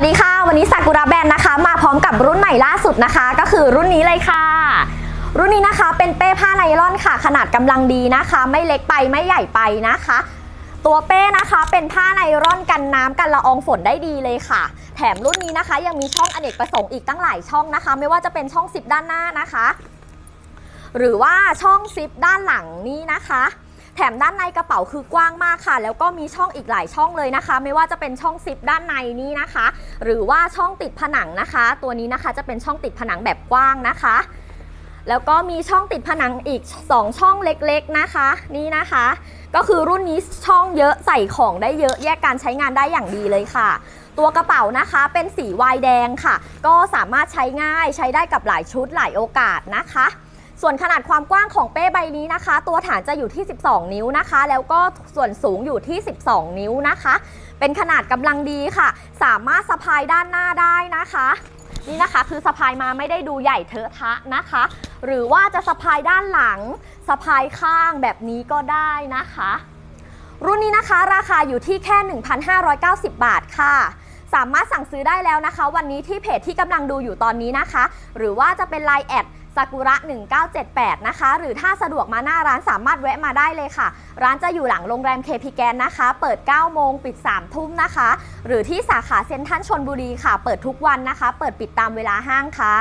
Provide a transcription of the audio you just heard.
วัสดีค่ะ วันนี้ซากุระแบรนด์นะคะ มาพร้อมกับรุ่นใหม่ล่าสุดนะคะ ก็คือรุ่นนี้เลยค่ะ รุ่นนี้นะคะเป็นเป้ผ้าไนลอนค่ะ ขนาดกำลังดีนะคะ ไม่เล็กไปไม่ใหญ่ไปนะคะ ตัวเป้นะคะเป็นผ้าไนลอนกันน้ำกันละอองฝนได้ดีเลยค่ะ แถมรุ่นนี้นะคะ ยังมีช่องอเนกประสงค์อีกตั้งหลายช่องนะคะ ไม่ว่าจะเป็นช่องซิปด้านหน้านะคะ หรือว่าช่องซิปด้านหลังนี้นะคะ ถมด้านในกระเป๋าคือกว้างมากค่ะ แล้วก็มีช่องอีกหลายช่องเลยนะคะ ไม่ว่าจะเป็นช่องซิปด้านในนี้นะคะ หรือว่าช่องติดผนังนะคะ ตัวนี้นะคะจะเป็นช่องติดผนังแบบกว้างนะคะ แล้วก็มีช่องติดผนังอีก 2 ช่องเล็กๆนะคะ นี่นะคะ ก็คือรุ่นนี้ช่องเยอะใส่ของได้เยอะแยกการใช้งานได้อย่างดีเลยค่ะตัวกระเป๋านะคะเป็นสีวายแดงค่ะ ก็สามารถใช้ง่ายใช้ได้กับหลายชุดหลายโอกาสนะคะ ส่วนขนาดความกว้างของเป้ใบนี้นะคะ ตัวฐานจะอยู่ที่ 12 นิ้วนะคะ แล้วก็ส่วนสูงอยู่ที่ 12 นิ้วนะคะ เป็นขนาดกำลังดีค่ะ สามารถสะพายด้านหน้าได้นะคะ นี่นะคะคือสะพายมาไม่ได้ดูใหญ่เทอะทะนะคะ หรือว่าจะสะพายด้านหลังสะพายข้างแบบนี้ก็ได้นะคะ รุ่นนี้นะคะราคาอยู่ที่แค่ 1,590 บาทค่ะสามารถสั่งซื้อได้แล้วนะคะ วันนี้ที่เพจที่กำลังดูอยู่ตอนนี้นะคะ หรือว่าจะเป็น Line แอด ซากุระ 1978 นะคะ หรือถ้าสะดวกมาหน้าร้านสามารถแวะมาได้เลยค่ะ ร้านจะอยู่หลังโรงแรมเคพีแกนนะคะ เปิด 9 โมงปิด 3 ทุ่มนะคะ หรือที่สาขาเซ็นทรัลชนบุรีค่ะ เปิดทุกวันนะคะ เปิดปิดตามเวลาห้างค่ะ